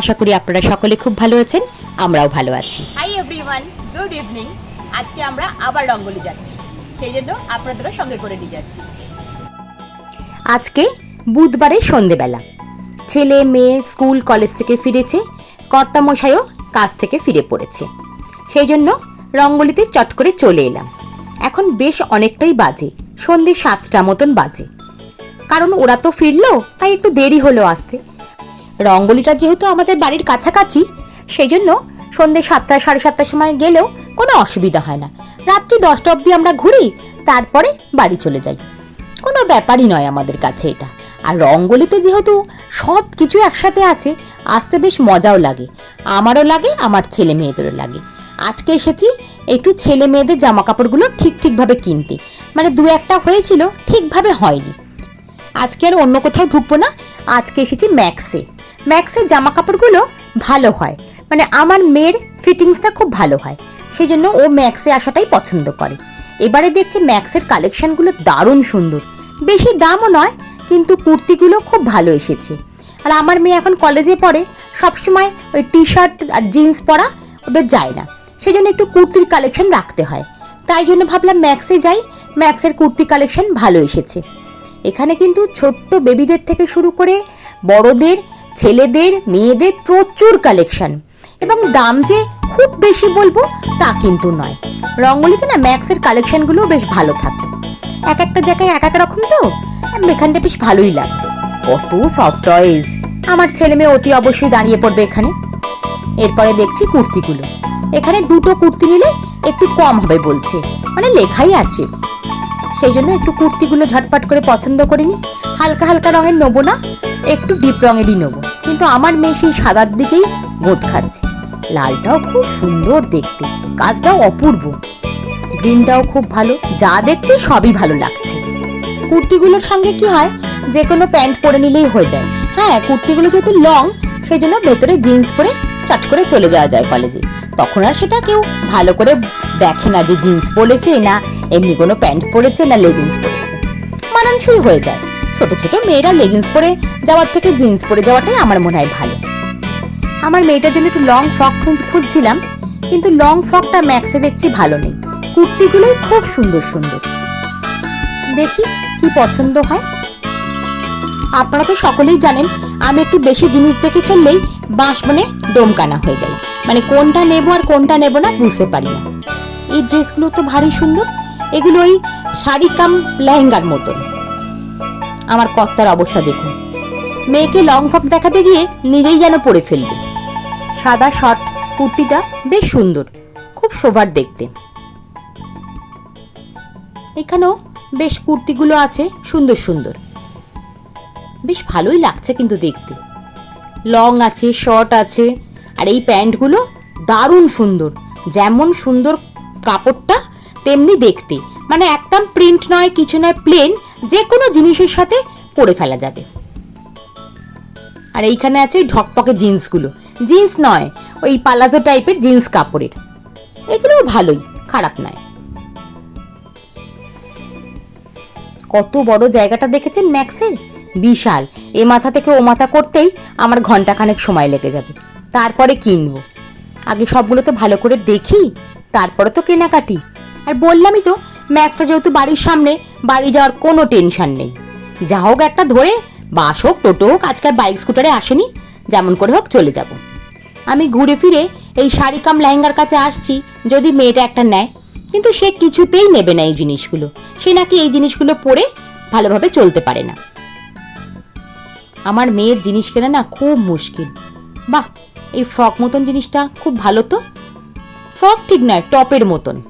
আশা করি আপনারা সকলে খুব ভালো আছেন আমরাও ভালো আছি। হাই এভরিওয়ান গুড ইভিনিং আজকে আমরা আবার রঙ্গলি যাচ্ছি। সেই জন্য আপনাদেরও সঙ্গে করে নিয়ে যাচ্ছি। আজকে বুধবারের সন্ধেবেলা। ছেলে মেয়ে স্কুল কলেজ থেকে ফিরেছে কর্তামশাইও কাজ থেকে ফিরে পড়েছে। সেই জন্য রঙ্গলিতে চট করে চলে এলাম। এখন বেশ অনেকটাই বাজে সন্ধে সাতটা মতন বাজে। কারণ ওরা তো ফিরলো তাই একটু দেরি হলো আসতে। রঙ্গলিটা যেহেতু আমাদের বাড়ির কাছাকাছি সেই জন্য সন্ধে সাতটা, সাড়ে সাতটার সময় গেলেও কোনো অসুবিধা হয় না। রাত্রি দশটা অবধি আমরা ঘুরি, তারপরে বাড়ি চলে যাই। কোনো ব্যাপারই নয় আমাদের কাছে এটা। আর রঙ্গলিতে যেহেতু সব কিছু একসাথে আছে, আসতে বেশ মজাও লাগে। আমারও লাগে, আমার ছেলে মেয়েদেরও লাগে। আজকে এসেছি একটু ছেলে মেয়েদের জামা কাপড়গুলো ঠিক ঠিকভাবে কিনতে। মানে দু একটা হয়েছিল, ঠিকভাবে হয়নি। আজকে আর অন্য কোথাও ঢুকবো না। আজকে এসেছি ম্যাক্সে। ম্যাক্সের জামা কাপড়গুলো ভালো হয়। মানে আমার মেয়ের ফিটিংসটা খুব ভালো হয়। সেই জন্য ও ম্যাক্সে আসাটাই পছন্দ করে। এবারে দেখছি ম্যাক্সের কালেকশনগুলো দারুণ সুন্দর। বেশি দামও নয়, কিন্তু কুর্তিগুলো খুব ভালো এসেছে। আর আমার মেয়ে এখন কলেজে পড়ে, সবসময় ওই টি শার্ট আর জিন্স পরা ওদের যায় না। সেই জন্য একটু কুর্তির কালেকশন রাখতে হয়। তাই জন্য ভাবলাম ম্যাক্সে যাই, ম্যাক্সের কুর্তি কালেকশন ভালো এসেছে। এখানে কিন্তু ছোট্ট বেবিদের থেকে শুরু করে বড়দের ছেলেদের, মেয়েদের প্রচুর কালেকশন এবং দাম যে খুব বেশি বলব তা কিন্তু নয়। রঙ্গলিতে না ম্যাক্সের কালেকশনগুলো বেশ ভালো থাকে। এক একটা জায়গায় এক এক রকম তো? এখানটা বেশ ভালোই লাগে। কত সফট টয়েস আমার ছেলে মেয়ে অতি অবশ্যই দাঁড়িয়ে পড়বে এখানে। এরপরে দেখছি কুর্তিগুলো। এখানে দুটো কুর্তি নিলে একটু কম হবে বলছে। মানে লেখাই আছে। সেই জন্য একটু কুর্তিগুলো ঝটপট করে পছন্দ করিনি। হালকা হালকা রঙের নেব না। একটু ডিপ রঙেরই নেব। কিন্তু আমার মেয়ে সেই সাদার দিকেই গোদ খাচ্ছে। লালটাও খুব সুন্দর দেখতে, কাজটাও অপূর্ব। গ্রিনটাও খুব ভালো, যা দেখছি সবই ভালো লাগছে। কুর্তিগুলোর সঙ্গে কি হয়, যে কোনো প্যান্ট পরে নিলেই হয়ে যায়। হ্যাঁ কুর্তিগুলো যেহেতু লং, সেই জন্য ভেতরে জিন্স পরে চট করে চলে যাওয়া যায় কলেজে। তখন আর সেটা কেউ ভালো করে দেখে না যে জিন্স পরেছে না, এমনি কোনো প্যান্ট পরেছে না লেগিংস পরেছে। মানানসই হয়ে যায়। ছোট ছোট মেয়েরা লেগিংস পরে যাওয়ার থেকে জিন্স পরে যাওয়াটাই আমার মনে হয় ভালো। আমার মেয়েটার জন্য একটু লং ফ্রক খুঁজছিলাম, কিন্তু লং ফ্রকটা ম্যাক্সে দেখছি ভালো নেই। কুর্তিগুলোই খুব সুন্দর সুন্দর। দেখি কি পছন্দ হয়। আপনারা তো সকলেই জানেন, আমি একটু বেশি জিনিস দেখে ফেললেই বাঁশ বনে ডোমকানা হয়ে যায় মানে কোনটা নেব আর কোনটা নেব না বুঝতে পারি না। এই ড্রেসগুলো তো ভারী সুন্দর, এগুলো ওই শাড়ি কাম লেহেঙ্গার মতন। আমার কর্তার অবস্থা দেখুন। মেয়েকে লং ফ্রক দেখাতে গিয়ে নিজেই যেন পরে ফেলবে। সাদা শর্ট কুর্তিটা বেশ সুন্দর, খুব শোভার দেখতে। এখানেও বেশ কুর্তিগুলো আছে, সুন্দর সুন্দর। বেশ ভালোই লাগছে কিন্তু দেখতে। লং আছে শর্ট আছে, আর এই প্যান্টগুলো দারুণ সুন্দর। যেমন সুন্দর কাপড়টা, তেমনি দেখতে। মানে একদম প্রিন্ট নয়, কিছু নয় প্লেন যে কোনো জিনিসের সাথে পরে ফেলা যাবে। আর এইখানে আছে ওই ঢকপকে জিন্সগুলো। জিন্স নয়, ওই পালাজো টাইপের জিন্স কাপড়ের। এগুলোও ভালোই, খারাপ নয়। কত বড় জায়গাটা দেখেছেন ম্যাক্সের বিশাল। এ মাথা থেকে ও মাথা করতেই আমার ঘন্টাখানেক সময় লেগে যাবে। তারপরে কিনবো। আগে সবগুলো তো ভালো করে দেখি, তারপরে তো কেনাকাটি। আর বললামই তো ম্যাক্সটা যেহেতু বাড়ির সামনে, বাড়ি যাওয়ার কোনো টেনশন নেই। যা হোক একটা ধরে, বাস হোক, টোটো হোক, আজকাল বাইক, স্কুটারে আসেনি, যেমন করে হোক চলে যাব। আমি ঘুরে ফিরে এই শাড়ি কাম লেহেঙ্গার কাছে আসছি, যদি মেয়েটা একটা নেয়। কিন্তু সে কিছুতেই নেবে না এই জিনিসগুলো। সে নাকি এই জিনিসগুলো পরে ভালোভাবে চলতে পারে না। আমার মেয়ের জিনিস কেনা না খুব মুশকিল। বাহ, এই ফ্রক মতন জিনিসটা খুব ভালো তো? ফ্রক ঠিক নয়, টপের মতন।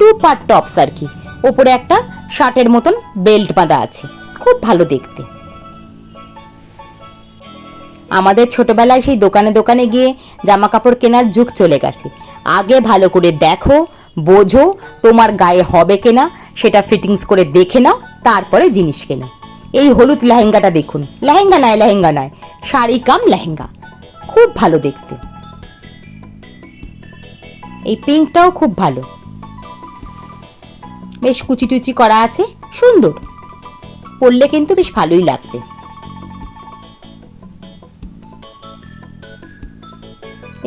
টু পার্ট টপস আর কি। ওপরে একটা শার্টের মতন বেল্ট বাঁধা আছে। খুব ভালো দেখতে। আমাদের ছোটবেলায় সেই দোকানে দোকানে গিয়ে জামা কাপড় কেনার যুগ চলে গেছে। আগে ভালো করে দেখো, বোঝো তোমার গায়ে হবে কেনা, সেটা ফিটিংস করে দেখে নাও, তারপরে জিনিস কেনো। এই হলুদ লেহেঙ্গাটা দেখুন। লেহেঙ্গা নয় লেহেঙ্গা নয়, শাড়ি কাম লেহেঙ্গা। খুব ভালো দেখতে। এই পিঙ্কটাও খুব ভালো। বেশ কুচি টুচি করা আছে, সুন্দর। পরলে কিন্তু বেশ ভালোই লাগবে।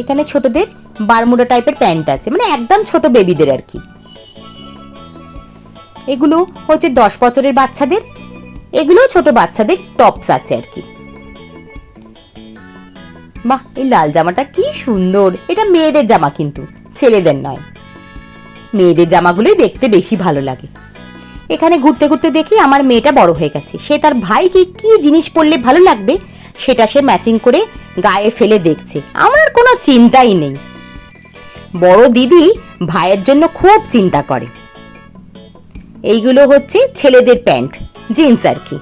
এখানে ছোটদের বারমুডা টাইপের প্যান্ট আছে মানে একদম ছোট বেবিদের আর কি। এগুলো হচ্ছে দশ বছরের বাচ্চাদের এগুলো ছোট বাচ্চাদের টপস আছে আর কি। বাহ, এই লাল জামাটা কি সুন্দর। এটা মেয়েদের জামা কিন্তু, ছেলেদের নয়। মেয়েদের জামাগুলোই দেখতে বেশি ভালো লাগে। এখানে ঘুরতে ঘুরতে দেখি আমার মেয়েটা বড় হয়ে গেছে। সে তার ভাইকে কি জিনিস পরলে ভালো লাগবে সেটা সে ম্যাচিং করে গায়ে ফেলে দেখছে। আমার কোনো চিন্তাই নেই। বড় দিদি ভাইয়ের জন্য খুব চিন্তা করে। এইগুলো হচ্ছে ছেলেদের প্যান্ট, জিন্স আর কি।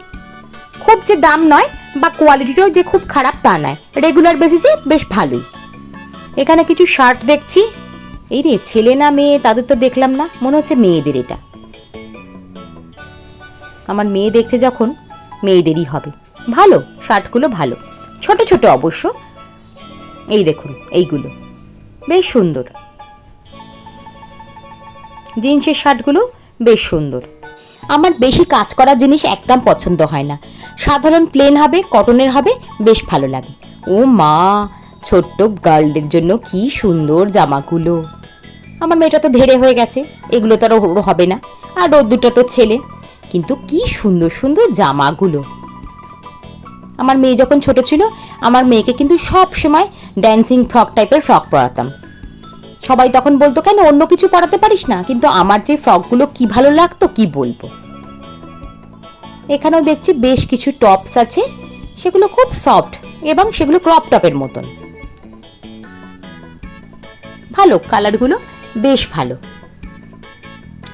খুব যে দাম নয় বা কোয়ালিটিটাও যে খুব খারাপ তা নয়। রেগুলার বেসিসে বেশ ভালোই। এখানে কিছু শার্ট দেখছি এই রে, ছেলে না মেয়ে, তাদের তো দেখলাম না। মনে হচ্ছে মেয়েদের এটা। আমার মেয়ে দেখছে যখন, মেয়েদেরই হবে। ভালো, শার্টগুলো ভালো। ছোট ছোট অবশ্য। এই দেখুন, এইগুলো। বেশ সুন্দর। জিন্সের শার্টগুলো বেশ সুন্দর। আমার বেশি কাজ করা জিনিস একদম পছন্দ হয় না। সাধারণ প্লেন হবে কটনের হবে, বেশ ভালো লাগে। ও মা, ছোট্ট গার্লদের জন্য কি সুন্দর জামাগুলো। আমার মেয়েটা তো ধেরে হয়ে গেছে, এগুলো তো আর হবে না। আর দুটো তো ছেলে। কিন্তু কি সুন্দর সুন্দর জামাগুলো। আমার মেয়ে যখন ছোট ছিল, আমার মেয়েকে কিন্তু সব সময় ড্যান্সিং ফ্রক টাইপের ফ্রক পরাতাম। সবাই তখন বলতো, কেন অন্য কিছু পরাতে পারিস না? কিন্তু আমার যে ফ্রকগুলো কি ভালো লাগতো, কি বলব? এখানেও দেখছি বেশ কিছু টপস আছে, সেগুলো খুব সফট এবং সেগুলো ক্রপ টপের মতন। ভালো কালারগুলো বেশ ভালো।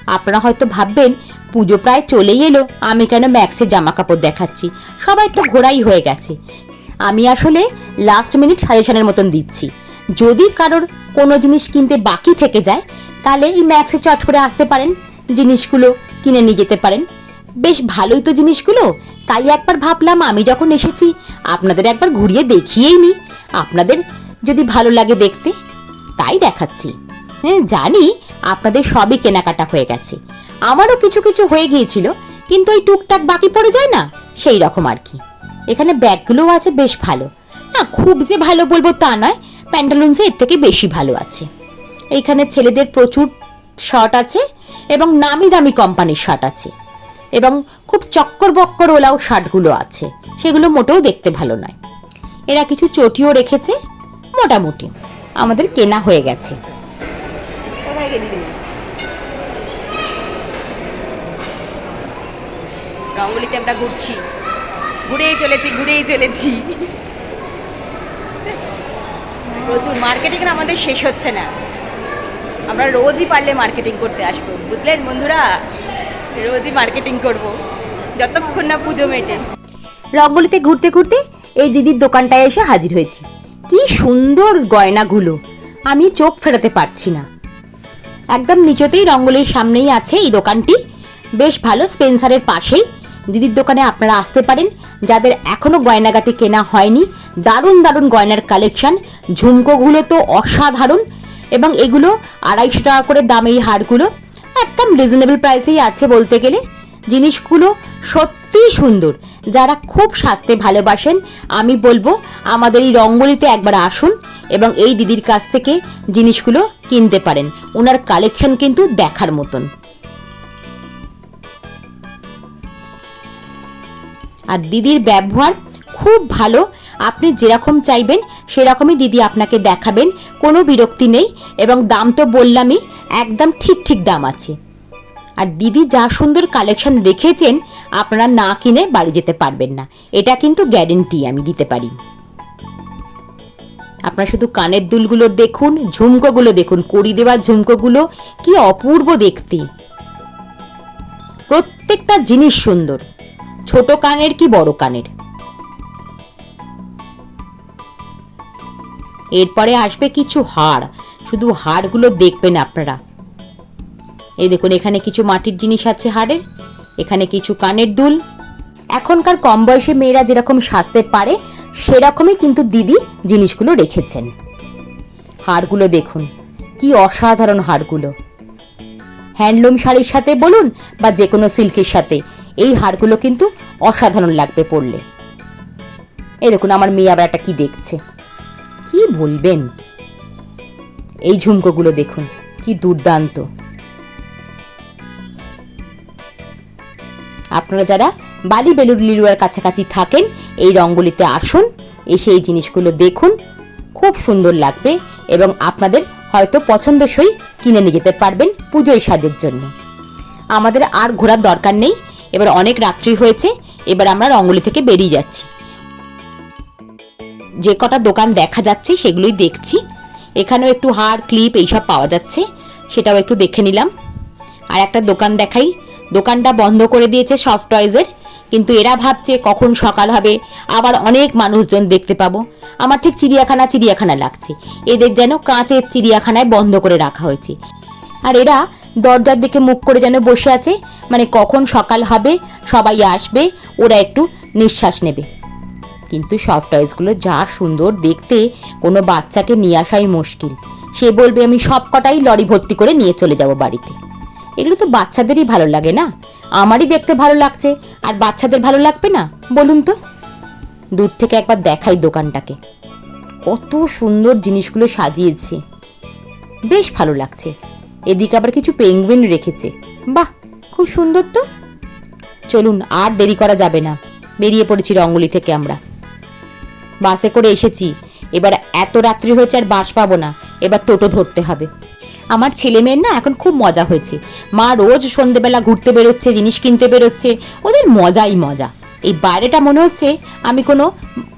আপনারা হয়তো ভাববেন, পুজো প্রায় চলেই এলো, আমি কেন ম্যাক্সের জামা কাপড় দেখাচ্ছি? সবাই তো ঘোরাই হয়ে গেছে। আমি আসলে লাস্ট মিনিট সাজেশনের মতন দিচ্ছি। যদি কারোর কোনো জিনিস কিনতে বাকি থেকে যায়, তাহলে এই ম্যাক্সে চট করে আসতে পারেন, জিনিসগুলো কিনে নিয়ে যেতে পারেন। বেশ ভালোই তো জিনিসগুলো। তাই একবার ভাবলাম, আমি যখন এসেছি, আপনাদের একবার ঘুরিয়ে দেখিয়েই নি। আপনাদের যদি ভালো লাগে দেখতে, তাই দেখাচ্ছি। জানি, আপনাদের সবই কেনাকাটা হয়ে গেছে। আমারও কিছু কিছু হয়ে গিয়েছিল, কিন্তু ওই টুকটাক বাকি পড়ে যায় না? সেই রকম আর কি। এখানে ব্যাগগুলোও আছে বেশ ভালো। না, খুব যে ভালো বলব তা নয় প্যান্টালুন্সে এর থেকে বেশি ভালো আছে। এইখানে ছেলেদের প্রচুর শার্ট আছে এবং নামি দামি কোম্পানির শার্ট আছে। এবং খুব চক্কর বক্কর ওলাও শার্টগুলো আছে। সেগুলো মোটেও দেখতে ভালো নয়। এরা কিছু চটিও রেখেছে, মোটামুটি। আমাদের কেনা হয়ে গেছে। কোথায় গেলি তুমি আমরা ঘুরছি। ঘুরেই চলেছি ঘুরেই চলেছি। প্রচুর মার্কেটিং আমাদের শেষ হচ্ছে না। আমরা রোজই পারলে মার্কেটিং করতে আসব। বুঝলেন বন্ধুরা? রোজই মার্কেটিং করব। যতক্ষণ না পুজো মেটে। রঙ্গলিতে ঘুরতে ঘুরতে এই দিদির দোকানটায় এসে হাজির হয়েছি। কি সুন্দর গয়নাগুলো। আমি চোখ ফেরাতে পারছি না। একদম নিচতেই রঙ্গলির সামনেই আছে এই দোকানটি। বেশ ভালো, স্পেন্সারের পাশেই। দিদির দোকানে আপনারা আসতে পারেন। যাদের এখনও গয়নাগাটি কেনা হয়নি, দারুণ দারুণ গয়নার কালেকশন। ঝুমকোগুলো তো অসাধারণ। এবং এগুলো আড়াইশো টাকা করে দাম এই হারগুলো। একদম রিজনেবল প্রাইসেই আছে বলতে গেলে। জিনিসগুলো সত্যিই সুন্দর। যারা খুব সাজতে ভালোবাসেন, আমি বলব, আমাদের এই রঙ্গলিতে একবার আসুন। এবং এই দিদির কাছ থেকে জিনিসগুলো কিনতে পারেন। ওনার কালেকশন কিন্তু দেখার মতন। আর দিদির ব্যবহার খুব ভালো। আপনি যেরকম চাইবেন, সেরকমই দিদি আপনাকে দেখাবেন। কোনো বিরক্তি নেই এবং দাম তো বললামই, একদম ঠিক ঠিক দাম আছে। আর দিদি যা সুন্দর কালেকশন রেখেছেন, আপনারা না কিনে বাড়ি যেতে পারবেন না। এটা কিন্তু গ্যারেন্টি আমি দিতে পারি। আপনারা শুধু কানের দুলগুলো দেখুন, ঝুমকোগুলো দেখুন, কড়ি দেওয়া ঝুমকোগুলো, কি অপূর্ব দেখতে। প্রত্যেকটা জিনিস সুন্দর। ছোট কানের কি বড় কানের? এরপরে আসবে কিছু হাড়। শুধু হাড়গুলো দেখবেন আপনারা। এই দেখুন, এখানে কিছু মাটির জিনিস আছে হাড়ের, এখানে কিছু কানের দুল। এখনকার কম বয়সে মেয়েরা যেরকম সাজতে পারে সেরকমই কিন্তু দিদি জিনিসগুলো রেখেছেন। হাড়গুলো দেখুন, কি অসাধারণ হাড়গুলো হ্যান্ডলুম শাড়ির সাথে বলুন বা যে কোনো সিল্কের সাথে, এই হারগুলো কিন্তু অসাধারণ লাগবে পরলে। এই দেখুন আমার মেয়ে আবার একটা কি দেখছে। কি বলবেন? এই ঝুমকোগুলো দেখুন, কি দুর্দান্ত। আপনারা যারা বালি বেলুর লিলুয়ার কাছাকাছি থাকেন, এই রঙ্গলিতে আসুন, এসে এই জিনিসগুলো দেখুন, খুব সুন্দর লাগবে এবং আপনাদের হয়তো পছন্দসই কিনে নিয়ে যেতে পারবেন পুজোয় সাজের জন্য। আমাদের আর ঘোরার দরকার নেই, এবার অনেক রাত্রি হয়েছে, এবার আমরা রঙ্গলি থেকে বেরিয়ে যাচ্ছি। যে কটা দোকান দেখা যাচ্ছে সেগুলোই দেখছি, এখানেও একটু হার, ক্লিপ এইসব পাওয়া যাচ্ছে, সেটাও একটু দেখে নিলাম। আর একটা দোকান দেখাই দোকানটা বন্ধ করে দিয়েছে সফট টয়েজের। কিন্তু এরা ভাবছে কখন সকাল হবে, আবার অনেক মানুষজন দেখতে পাবো। আমার ঠিক চিড়িয়াখানা চিড়িয়াখানা লাগছে। এদের যেন কাঁচের চিড়িয়াখানায় বন্ধ করে রাখা হয়েছে। আর এরা দরজার দিকে মুখ করে যেন বসে আছে মানে কখন সকাল হবে, সবাই আসবে, ওরা একটু নিঃশ্বাস নেবে। কিন্তু সফট টয়েসগুলো যা সুন্দর দেখতে, কোনো বাচ্চাকে নিয়ে আসাই মুশকিল। সে বলবে, আমি সব কটাই লরি ভর্তি করে নিয়ে চলে যাব বাড়িতে। এগুলো তো বাচ্চাদেরই ভালো লাগে না? আমারই দেখতে ভালো লাগছে, আর বাচ্চাদের ভালো লাগবে না? বলুন তো। দূর থেকে একবার দেখাই দোকানটাকে। কত সুন্দর জিনিসগুলো সাজিয়েছে। বেশ ভালো লাগছে। এদিকে আবার কিছু পেঙ্গুইন রেখেছে। বাহ, খুব সুন্দর তো। চলুন, আর দেরি করা যাবে না। বেরিয়ে পড়েছি রঙ্গলি থেকে আমরা। বাসে করে এসেছি। এবার এত রাত্রি হয়েছে আর বাস পাবো না। এবার টোটো ধরতে হবে। আমার ছেলে মেয়ের না এখন খুব মজা হয়েছে। মা রোজ সন্ধেবেলা ঘুরতে বেরোচ্ছে, জিনিস কিনতে বেরোচ্ছে, ওদের মজাই মজা। এই বাইরেটা মনে হচ্ছে আমি কোনো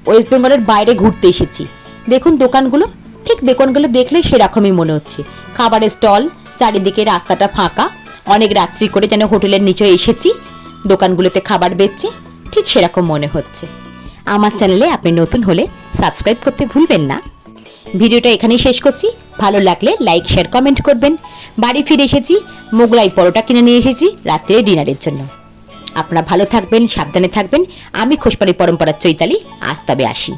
ওয়েস্ট বেঙ্গলের বাইরে ঘুরতে এসেছি। দেখুন দোকানগুলো, ঠিক দোকানগুলো দেখলে সেরকমই মনে হচ্ছে। খাবারের স্টল, চারিদিকে রাস্তাটা ফাঁকা, অনেক রাত্রি করে যেন হোটেলের নিচে এসেছি, দোকানগুলোতে খাবার বেচছে, ঠিক সেরকম মনে হচ্ছে। আমার চ্যানেলে আপনি নতুন হলে সাবস্ক্রাইব করতে ভুলবেন না। ভিডিওটা এখানেই শেষ করছি। ভালো লাগলে লাইক শেয়ার কমেন্ট করবেন। বাড়ি ফিরে এসেছি, মোগলাই পরোটা কিনে নিয়ে এসেছি রাত্রে ডিনারের জন্য। আপনারা ভালো থাকবেন, সাবধানে থাকবেন। আমি খোসপাড়ি পরম্পরার চৈতালি, আজ তবে আসি।